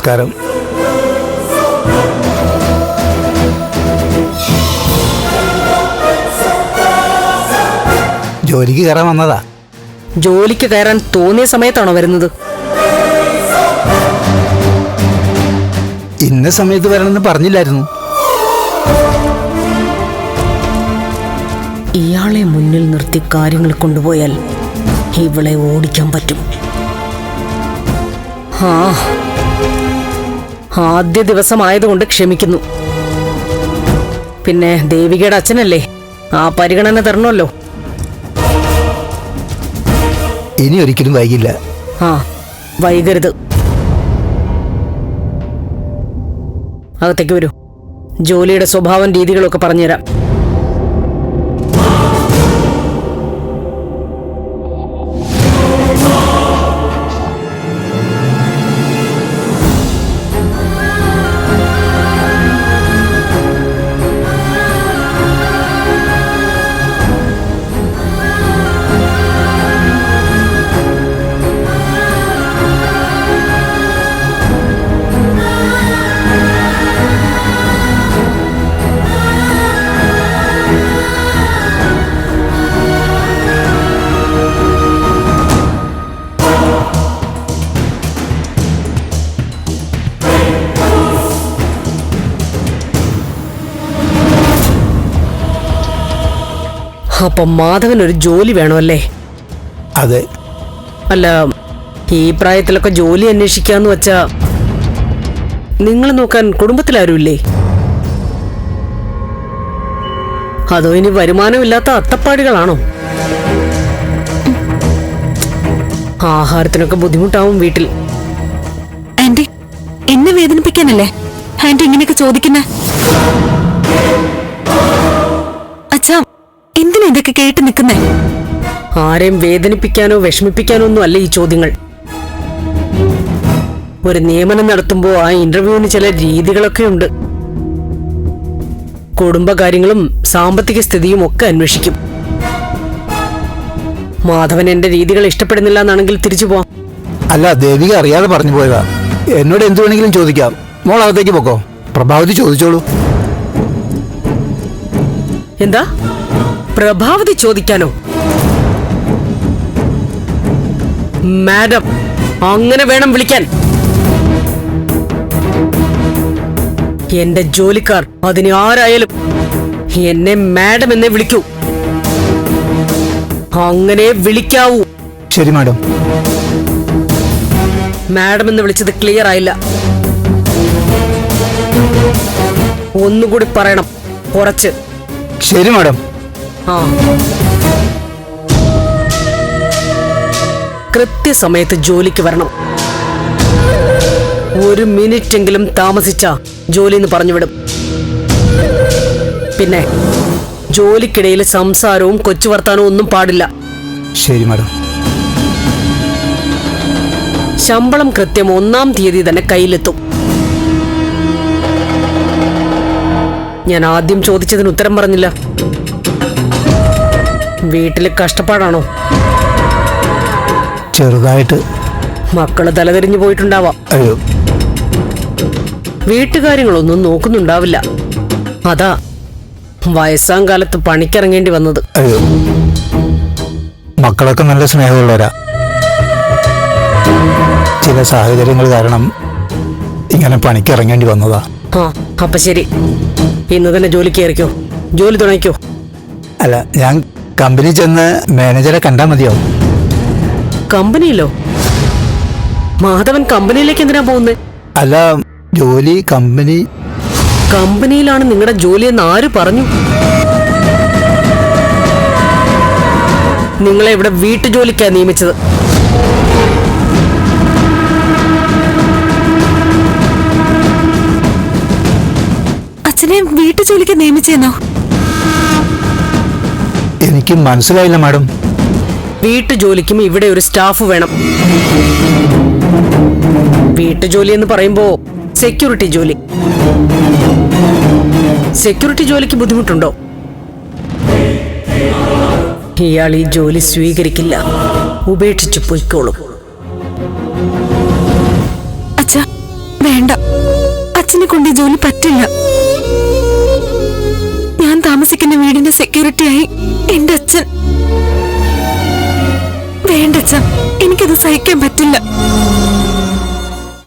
നമസ്കാരം. ജോലിക്ക് കയറാൻ വന്നതാ? ജോലിക്ക് കയറാൻ തോന്നിയ സമയത്താണോ വരുന്നത്? ഇന്ന സമയത്ത് വരണമെന്ന് പറഞ്ഞില്ലായിരുന്നു. ഇയാളെ മുന്നിൽ നിർത്തി കാര്യങ്ങൾ കൊണ്ടുപോയാൽ ഇവളെ ഓടിക്കാൻ പറ്റും. ആ ആദ്യ ദിവസമായതുകൊണ്ട് ക്ഷമിക്കുന്നു. പിന്നെ ദേവികയുടെ അച്ഛനല്ലേ? ആ പരിഗണന തരണമല്ലോ. ഇനി ഒരിക്കലും വൈകില്ല. ആ വൈകരുത്. അകത്തേക്ക് വരൂ. ജോലിയുടെ സ്വഭാവം രീതികളൊക്കെ പറഞ്ഞുതരാം. അപ്പൊ മാധവൻ ഒരു ജോലി വേണമല്ലേ? അതെ. അല്ല ഈ പ്രായത്തിലൊക്കെ ജോലി അന്വേഷിക്കാന്ന് വെച്ചാ നിങ്ങൾ നോക്കാൻ കുടുംബത്തിലാരുമില്ലേ? അതോ ഇനി വരുമാനമില്ലാത്ത അത്തപ്പാടികളാണോ ആഹാരത്തിനൊക്കെ ബുദ്ധിമുട്ടാവും വീട്ടിൽ. ആന്റി എന്നെ വേദനിപ്പിക്കാനല്ലേ? ആന്റി ഇങ്ങനെയൊക്കെ ചോദിക്കുന്നേ? ഇതൊക്കെ കേട്ട് നിൽക്കുന്നേ? ആരെയും വേദനിപ്പിക്കാനോ വിഷമിപ്പിക്കാനോ ഒന്നും അല്ല ഈ ചോദ്യങ്ങൾ. ഒരു നിയമനം നടത്തുമ്പോൾ ആ ഇന്റർവ്യൂവിന് ചില രീതികളൊക്കെ ഉണ്ട്. കുടുംബകാര്യങ്ങളും സാമ്പത്തിക സ്ഥിതിയും ഒക്കെ അന്വേഷിക്കും. മാധവൻ എന്റെ രീതികൾ ഇഷ്ടപ്പെടുന്നില്ല എന്നാണെങ്കിൽ തിരിച്ചു പോവാം. അല്ല ദേവിക അറിയാതെ പറഞ്ഞു പോയതാ. എന്നോട് എന്തു വേണമെങ്കിലും ചോദിക്കാം. മോൾ അകത്തേക്ക് പോക്കോ. പ്രഭാവതി ചോദിച്ചോളൂ. എന്താ? പ്രഭാവതി ചോദിക്കാനോ? മാഡം അങ്ങനെ വേണം വിളിക്കാൻ. എന്റെ ജോലിക്കാർ അതിന് ആരായാലും എന്നെ മാഡം എന്നെ വിളിക്കൂ. അങ്ങനെ വിളിക്കാവൂ. ശരി മാഡം. മാഡം എന്ന് വിളിച്ചത് ക്ലിയർ ആയില്ല. ഒന്നുകൂടി പറയണം കുറച്ച്. ശരി മാഡം. കൃത്യസമയത്ത് ജോലിക്ക് വരണം. ഒരു മിനിറ്റ് എങ്കിലും താമസിച്ച ജോലി എന്ന് പറഞ്ഞുവിടും പിന്നെ ജോലിക്കിടയിൽ സംസാരവും കൊച്ചു വർത്താനവും ഒന്നും പാടില്ല. ശരി മാഡം. ശമ്പളം കൃത്യം ഒന്നാം തീയതി തന്നെ കയ്യിലെത്തും. ഞാൻ ആദ്യം ചോദിച്ചതിന് ഉത്തരം പറഞ്ഞില്ല. വീട്ടിൽ കഷ്ടപ്പാടാണോ? ചെറുതായിട്ട്. മക്കൾ തലതിരിഞ്ഞു പോയിട്ടുണ്ടാവാം. അയ്യോ. വീട്ടുകാര്യങ്ങളൊന്നും നോക്കുന്നുണ്ടാവില്ല. അതാ വയസ്സാം കാലത്ത് പണിക്കിറങ്ങേണ്ടി വന്നത്. അയ്യോ. മക്കളൊക്കെ നല്ല സ്നേഹമുള്ളവരാ. ചില സാഹചര്യങ്ങൾ കാരണം ഇങ്ങനെ പണിക്കിറങ്ങേണ്ടി വന്നതാ. ആ അപ്പൊ ശരി. ഇന്ന് തന്നെ ജോലി കയറിക്കോ. ജോലി തുണയ്ക്കോ അല്ല ഞാൻ കമ്പനി ചെന്ന് മാനേജറെ കണ്ടാ മതിയോ? കമ്പനിയിലോ? മാധവൻ കമ്പനിയിലേക്ക് എന്തിനാ പോകുന്നത് അല്ല ജോലി കമ്പനി. കമ്പനിയിലാണ് നിങ്ങളുടെ ജോലി എന്ന് ആര് പറഞ്ഞു? നിങ്ങളെ ഇവിടെ വീട്ടുജോലിക്കാ നിയമിച്ചത്. അച്ഛനെ വീട്ടു ജോലിക്ക് നിയമിച്ചെന്നോ? എനിക്ക് മനസ്സിലായില്ല മാഡം. വീട്ടുജോലിക്കും ഇവിടെ ഒരു സ്റ്റാഫ് വേണം. വീട്ടുജോലി എന്ന് പറയുമ്പോ സെക്യൂരിറ്റി ജോലി. സെക്യൂരിറ്റി ജോലിക്ക് ബുദ്ധിമുട്ടുണ്ടോ? ഇയാൾ ഈ ജോലി സ്വീകരിക്കില്ല. ഉപേക്ഷിച്ചു പോയിക്കോളും. അച്ഛാ വേണ്ട. അച്ഛനെ കൊണ്ട് ഈ ജോലി പറ്റില്ല. താമസിക്കുന്ന വീടിന്റെ സെക്യൂരിറ്റിയായി എന്റെ അച്ഛൻ. വേണ്ട എനിക്കത് സഹിക്കാൻ പറ്റില്ല.